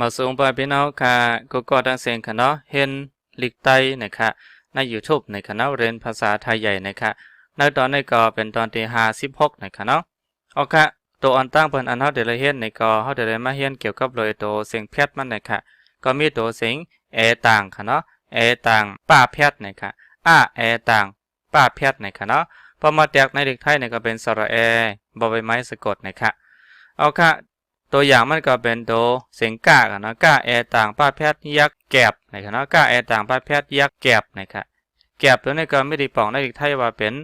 มาสูงไปพี่น้องค่ะก็ก็ดังเสียงค่ะเนาะเห็นลิกไตนะคะใน YouTube ในคณะเรียนภาษาไทยใหญ่นะคะในตอนนี้ก็เป็นตอนที่56นะคะเนาะเอาค่ะตัวอันตั้งเพิ่นอันเฮาได้เรียนในก็เฮาได้มาเรียนเกี่ยวกับเลยตัวเสียงแพทย์มันนะคะก็มีตัวเสียงเอต่างค่ะเนาะเอต่างป้าแพทย์นะคะอ้าเอต่างป้าแพทย์นะคะเนาะพอมาแตกในเด็กไทยเนี่ยก็เป็นสระเอบอใบไม้สะกดนะคะเอาค่ะ ตัวอย่างมันก็เป็นตัวเสียงก้ากันเนาะก้าเอต่างป้าแพทย์ยักษ์แกบนะครับเนาะก้าเอต่างป้าแพทย์ยักษ์แกบนะคะแกบตัวนี้ก็ไม่ได้ปองในเด็กไทยว่าเป็น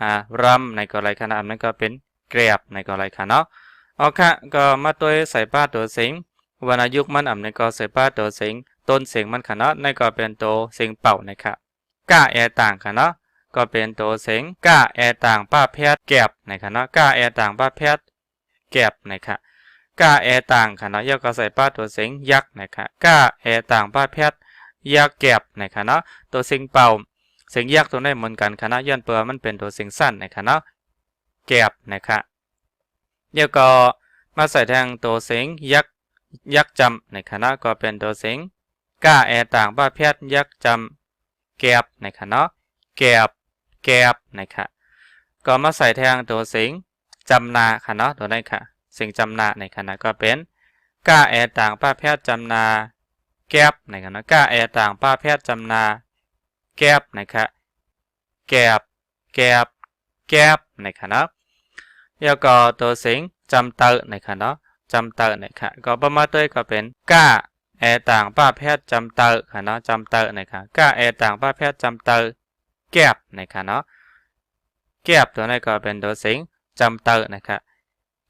อ่ารำในกรณีขนาดนั้นก็เป็นแกรบในกรณีค่ะเนาะเอาค่ะก็มาตัวใส่ป้าตัวเสียงวรรณยุกมันอ่ำในก็ใส่ป้าตัวเสียงต้นเสียงมันค่ะเนาะในก็เป็นตัวเสียงเป่านะครับก้าเอต่างค่ะเนาะก็เป็นตัวเสียงก้าแอต่างป้าแพทย์แกบนะครับเนาะก้าแอต่างป้าแพทย์แกบนะครับ ก้าแอต่างค่ะเนาะย่อก็ใส่ป้าตัวเสียงยักษ์นะครับก้าแอต่างป้าแพทย์ยักษ์แก็บนะครับเนาะตัวเสียงเป่าเสียงยักษ์ตัวนี้เหมือนกันคณะย้อนเปลือมันเป็นตัวเสียงสั้นนะครับเนาะแก็บนะครับเดี๋ยวก็มาใส่แทงตัวเสียงยักษ์ยักษ์จำนะครับเนาะก็เป็นตัวเสียงก้าแอต่างป้าแพทย์ยักษ์จำแก็บนะครับเนาะแก็บแก็บนะครับก็มาใส่แทงตัวเสิงจำนาค่ะเนาะตัวนี้ค่ะ สิ่งจำนาในขณะก็เป็นก้าแอต่างป้าแพทย์จำนา แก็บในขณะก้าแอต่างป้าแพทย์จำนา แก็บนะครับแก็บแก็บแก็บในขณะแล้วก็ตัวสิ่งจำเตอในขณะจำเตอนะครับก็ประมาณตัวก็เป็นก้าแอต่างป้าแพทย์จำเตอค่ะเนาะจำเตอนะครับก้าแอต่างป้าแพทย์จำเตอแก็บในะครับเนาะแก็บตัวนี้ก็เป็นตัวสียงจำเตอร์นะครับ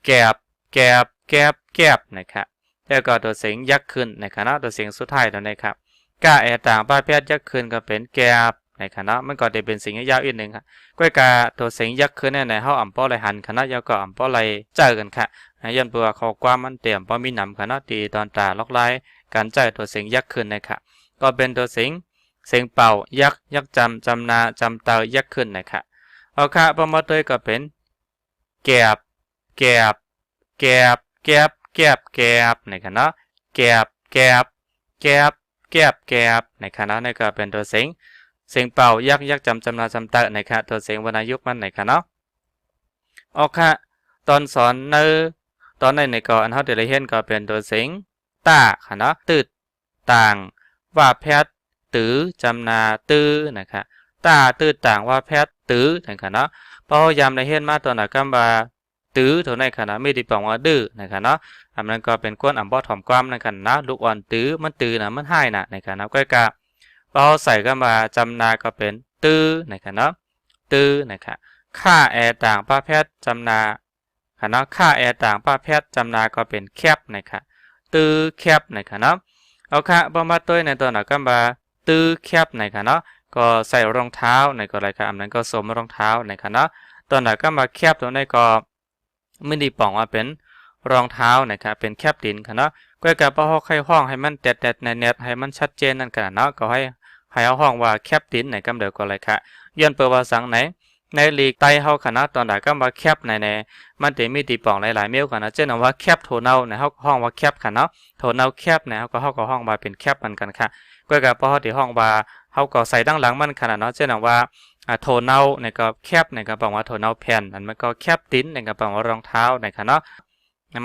แก็บ แกบแกบแกบนะครับแล้วก็ตัวเสียงยักขึ้นนะครับเนาะตัวเสียงสุดท้ายตัวนี้ครับก้าแอต่างป้าแพทย์ยักขึ้นก็เป็นแกบนะครับเนาะมันก็ได้เป็นเสียงยาวอีกหนึ่งครับก้อยกาตัวเสียงยักขึ้นเนี่ยในเฮาอ่ำป้อไรหันคณะยาวก็อ่ำป้อไรเจอกันค่ะยันเปลือข้อความมันเตรียมป้อมีหนำคณะตีตอนตาล็อกไลการใจตัวเสียงยักขึ้นนะครับก็เป็นตัวเสียงเสียงเป่ายักยักจำจำนาจำเตายักขึ้นนะครับเอาค่ะประมาณตัวก็เป็นแกบแกบ แกบแกบแกบแกบนะครับเนาะแกบแกบแกบแกบแกบนะครับเนาะนี่ก็เป็นตัวเสียงเสียงเป่ายักยักจำจำนาจำตานะครับตัวเสียงวรรณยุกต์มันนะครับเนาะเอาค่ะตอนสอนในอตอนในในก็อันเฮาได้เห็นก็เป็นตัวเสียงตาค่ะเนาะตืดต่างว่าแพทย์ตื้อจำนาตื้อนะครับตาตื้อต่างว่าแพทย์ตื้อนะครับเนาะพอยามในเห็นมาตัวหนักกำบา ตื้อเท่าในขณะไม่ได้ปองว่าดื้อนะครับเนาะอันนั้นก็เป็นก้นอ่ำบ่ถ่อมความนะครับนะลูกอ่อนตื้อมันตื้อนะมันให้นะนะครับนะก็กะพอใส่กำบาจำนาก็เป็นตื้อนะครับเนาะตื้อนะครับค่าแอร์ต่างป้าแพทย์จำนาค่ะเนาะค่าแอร์ต่างป้าแพทย์จำนาก็เป็นแคบนะครับตื้อแคบนะครับเนาะเอาค่ะบำบัดตัวในตัวหนักกำบาตื้อแคบนะครับเนาะก็ใส่รองเท้าในก็อะไรครับอันนั้นก็สวมรองเท้านะครับเนาะตอนนั้นก็มาแคบตัวในก็ ม่ได้ป่องว่าเป็นรองเท้านะครับเป็นแคบดินครับเนาะก็กับเอาห้องให้ห้องให้มันแตดๆแนบให้มันชัดเจนนั่นกันเนาะก็ให้ให้เอาห้องว่าแคบดินในกำเดียวก็อะไรครับย้อนเปิดว่าสังไหนในลีกไตเฮาคณะตอนใดก็มาแคบในในมันจะมีตีป่องหลายๆเมลกันนะเช่นว่าแคบโทเนาในเฮาห้องว่าแคบค่ะเนาะโทเนาแคบในเฮาก็เฮาก็ห้องว่าเป็นแคบเหมือนกันค่ะก็กับพอที่ห้องว่าเฮาก็ใส่ดังหลังมันขนาดเนาะเช่นว่า โทนเนาในก็แคบในกระป๋องว่าโทนเนาแผ่นอันมันก็แคบติ้นในกระป๋องว่ารองเท้าในค่ะเนาะ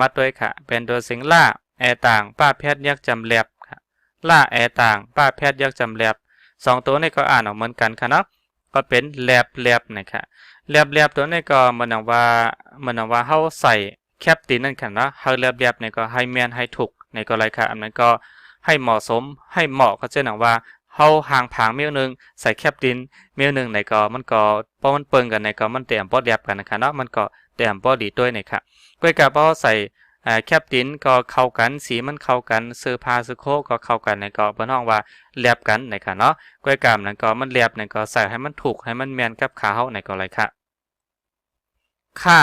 มาด้วค่ะ เป็นตัวสิงล่าแอต่างป้าแพทย์ยักจำแลบค่ะล่าแอต่างป้าแพทย์ยักจำแลบสองตัวนี้ก็อ่านออกเหมือนกันค่ะเนาะก็เป็นแลบแลบนะคะแลบแลบตัวนี้ก็มือนว่ามือนว่าเฮาใส่แคปติ้นนั่นค่ะเนาะเฮาแลบแลบนี่ก็ให้แมนให้ถูกในก็ไรค่ะอันนั้นก็ให้เหมาะสมให้เหมาะก็เช่นว่า เฮาห่างผางเมลนึงใส่แคปดินเมลนึงในก็มันก็พอมันเปิงกันในก็มันเตรียมปอดแยบกันนะคะเนาะมันก็เตรียมปอดีด้วยนะคะก้อยกับพอใส่แคปดินก็เข้ากันสีมันเข้ากันเสื้อผ้าสุโคก็เข้ากันในก็เปิ้นห้องว่าแลบกันนะคะเนาะก้อยกามนั้นก็มันแลบในก็ใส่ให้มันถูกให้มันแมนกับขาเฮาในก็เลยค่ะค่า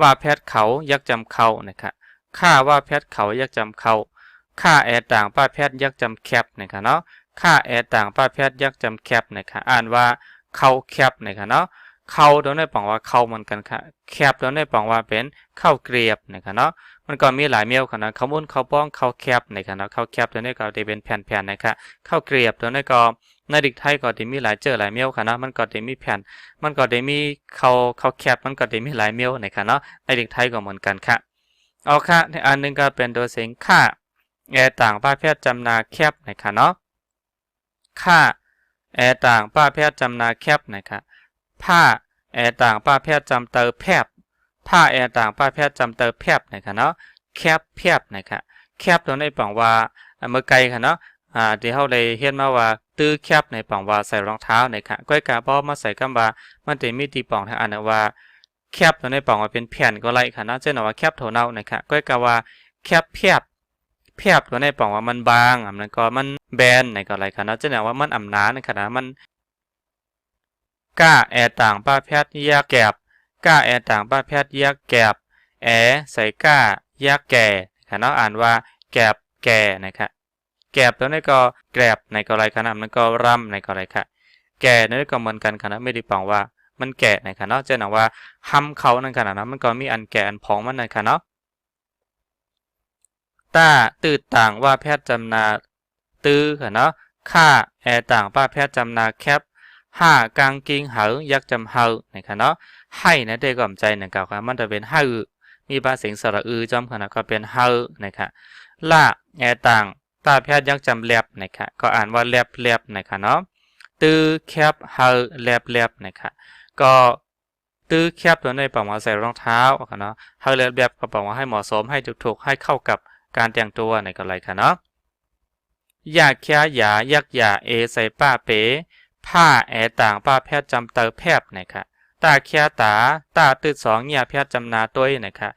ว่าแพทย์เขายักจำเขานะคะค่าว่าแพทย์เขายักจำเขาค่าแอร์ต่างป้าแพทย์ยักจำแคบนะคะเนาะ ค่าแอร์ต่างป้าแพทย์ยักจำแคบนะคะอ่านว่าเขาแคบนะคะเนาะเข้าตัวนี้ปองว่าเข้าเหมือนกันค่ะแคบตัวนี้ปองว่าเป็นเข้าเกรียบนะครับเนาะมันก็มีหลายเมลค่ะนะข้าวมุนเข้าป้องเข้าแคบนะครับเนาะเข้าแคบตัวนี้ก็จะเป็นแผ่นๆนะคะข้าเกรียบตัวนี้ก็ในดิกไทยก็จะมีหลายเจอหลายเมลค่ะนะมันก็จะมีแผ่น มันก็จะมีเข้าวข้าแคบมันก็จะมีหลายเมลนะครับเนาะในดิกไทยก็เหมือนกันค่ะเอาค่ะในอันนึงก็เป็นตัวเสียงค่าแอต่างประเภทจำนาแคบนะคะเนาะ ค่าแอต่างประเภทย์จำนาแคบนะคะผ้าแอต่างประเภทย์จำเตอแพบผ้าแอต่างประเภทย์จำเตอแพบนะคะเนาะแคบแพบนะคะแคบตัวในปังว่าเมื่อไกลค่ะเนาะอ่าที่เฮาได้เห็นมาว่าตื้อแคบในปังว่าใส่รองเท้านะคะก้อยกาบ่มาใส่กำว่ามันจะมีตีป่องทางอันว่าแคบตัวในปังว่าเป็นแผ่นก็ไล่ค่ะเนาะเช่นว่าแคบโถเนานะคะก้อยกาว่าแคบแพบ แพบตัวในปังว่ามันบางอันนั้นก็มันแบนในก็อะไรค่ะเนาะเช่นว่ามันอ่ำหนาในขณะมันก้าแอต่างป้าแพทย์แยกแกบก้าแอต่างป้าแพทย์แยกแกบแอใส่ก้าแยกแก่ค่ะเนาะอ่านว่าแกบแก่นะคะแกบตัวนี้ก็แกรบในก็อะไรค่ะนะมันก็ร่ำในก็อะไรค่ะแก่นั่นก็เหมือนกันค่ะนะไม่ได้ปองว่ามันแก่นะคะเนาะเช่นว่าห้ำเขานั่นขนาดนั้นมันก็มีอันแก่อันพองมันในะคะเนาะ ต้าตืดต่างว่าแพทย์จำนาตื้อค่ะเนาะค่าแอต่างป้าแพทย์จำนาแคบห้ากางกิงเหายักจำเฮานะคะเนาะให้นะเด็กก่อมใจนะกล่าวค่ะมันจะเป็นห้ามีภาษาสระอือจอมขนาดก็เป็นเฮานะคะล่าแอต่างตาแพทย์ยักจำแลบนะคะก็อ่านว่าแลบแลบนะคะเนาะตื้อแคบเฮาแลบแลบนะคะก็ตื้อแคบตัวในปังว่าใส่รองเท้าค่ะเนาะเฮาแลบแลบก็ปังว่าให้เหมาะสมให้ถูกๆให้เข้ากับ การแต่งตัวในก็ไรค่ะเนาะยาแค่ยายักยาเอใส่ป้าเป๋ผ้าแอต่างป้าแพทย์จำเตอแพบนะคะตาแค่ตาตาตืดสองยาแพทย์จำนาต้วยนะคะ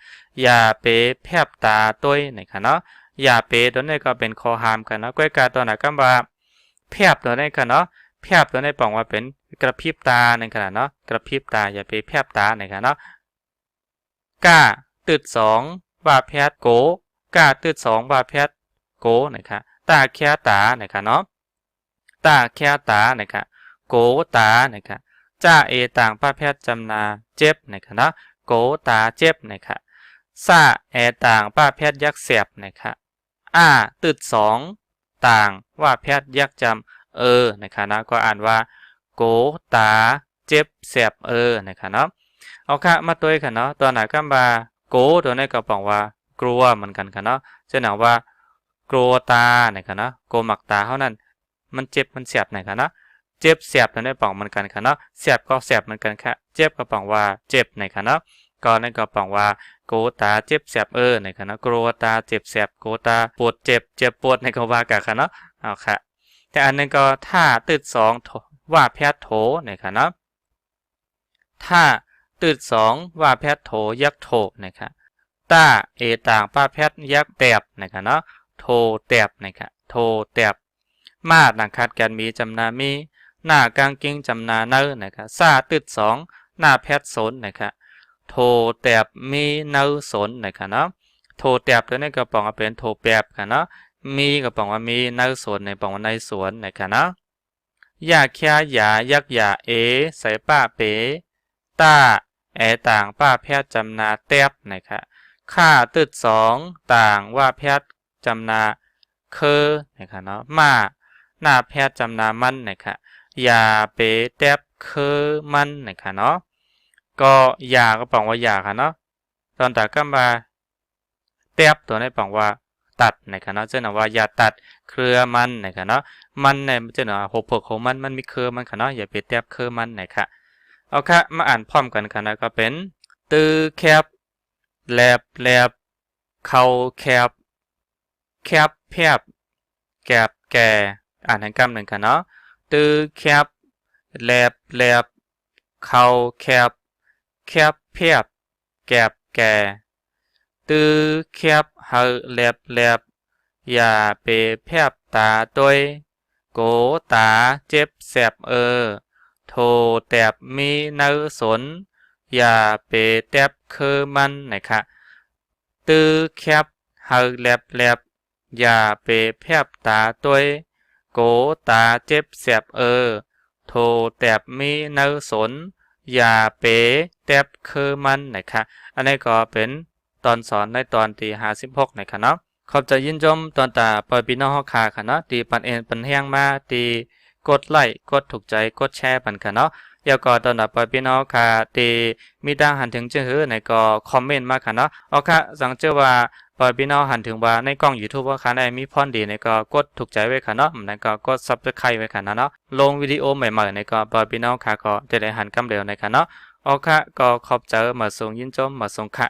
ยาเป๋แพบตาต้วยนะคะเนาะยาเป๋ตัวนี้ก็เป็นคอหามกันเนาะก้อยกาตัวไหนก็ว่าแพบตัวนี้กันเนาะแพบตัวนี้บอกว่าเป็นกระพริบตาในขณะเนาะกระพริบตาอย่าไปแพบตาในขณะเนาะก้าตืดสองว่าแพทย์โก กาตืดสองว่าแพทยโกนะคะตาแค่ตานะคะเนาะตาแค่ตานะคะโกตานะคะจ้าเอต่างป้าแพทย์จำนาเจ็บนะคะเนาะโกตาเจ็บนะคะซาแอต่างป้าแพทย์ยักเสียบนะคะอ้าตืดสองต่างว่าแพทย์ยักจำเออนะคะนะก็อ่านว่าโกตาเจ็บเสียบเออนะคะเนาะเอาค่ะมาตัวค่ะเนาะตัวไหนก็มาโกตัวนี้ก็บอกว่า กลัวเหมือนกันค่ะเนาะจะหนาว่ากลัวตานะคะเนาะโกหมักตาเท่านั้น มันเจ็บมันเสียบนะคะเนาะเจ็บเสียบตัวนี้ปองเหมือนกันค่ะเนาะเสียบก็เสียบเหมือนกันค่ะ เจ็บก็ปองว่าเจ็บนะคะเนาะก็นั่นก็ปองว่าโกตาเจ็บเสียบเออนะคะเนาะกลัวตาเจ็บเสียบโกตาปวดเจ็บเจ็บปวดในก็ว่ากันค่ะเนาะเอาค่ะ แต่อันนึงก็ถ้าตืดสองว่าแพทย์โถนะคะเนาะถ้าตืดสองว่าแพทย์โถยักโถนะคะ ตาเอต่างป้าแพทย์ยักแตบนะคะเนาะโทแตบนะคะโทแตบมาดนังคัดกันมีจำนามีหน้ากางกิ้งจำนาเนอนะคะซาตืดสองหน้าแพทย์สนนะคะโทแตบมีเนอสนนะคะเนาะโทแตบตัวนี้ก็ปองว่าเป็นโทแปบค่ะเนาะมีก็ปองว่ามีเนอสนในปองว่าในสวนนะคะเนาะยาแค่ยายักยาเอใส่ป้าเป๋ตาแอต่างป้าแพทย์จำนาแตบนะคะ ค่าตืดสองต่างว่าแพทย์จำนาเคอนะคะเนาะมาหน้าแพทย์จำนามันนะคะยาเปแตบเคอมันนะคะเนาะก็ยาก็บอกว่ายาค่ะเนาะตอนตาก็มาแตบตัวนี้บอกว่าตัดนะคะเนาะเจ้าหน้าว่ายาตัดเครือมันนะคะเนาะมันเนี่ยเจ้าหน้าหกเผือกของมันมันมีเครือมันค่ะเนาะอย่าไปแตบเครือมันนะคะเอาค่ะมาอ่านพร้อมกันค่ะนะก็เป็นตือแคบ แลบแลบเขาแคบ แคบแพบแกบแก่อ่านทั้งกำหนึ่งกันเนาะตือแคบแลบแลบเขาแคบ แคบแพบแกบแก่ตือแคบเฮาแลบแลบอย่าไปแพบตาตัวโกตาเจ็บแสบเออ โทแตบมีเนื้อสน อย่าไปแตบคือมันนะคะตื้อแคบเฮาแลบแลบอย่าไปแพบตาตัวโกตาเจ็บแสบเออ โทแตบมีเนื้อสน อย่าเป๋แตบคือมันนะคะอันนี้ก็เป็นตอนสอนในตอนที่56นะคะเนาะขอบใจยินชมตอนตาปล่อยพี่น้องเฮาค่ะค่ะเนาะที่ปันเอ็นปันแฮงมาที่กดไลค์กดถูกใจกดแชร์ปันค่ะเนาะ ยาก็ตอนนับปอยพี่น้องค่ะตีมีดังหันถึงเจือในก็คอมเมนต์มาค่ะเนาะโอเคสังเจอว่าปอยพี่น้องหันถึงว่าในกล้องยูทูบว่าค่ะในมีพอนดีในก็กดถูกใจไว้ค่ะเนาะในก็กดซับสไครต์ไว้ค่ะนะเนาะลงวิดีโอใหม่ๆในก็ปอยพี่น้องค่ะก็จะได้หันกำเร็วในค่ะเนาะโอเค่ะก็ขอบใจมาส่งยินจมมาส่งค่ะ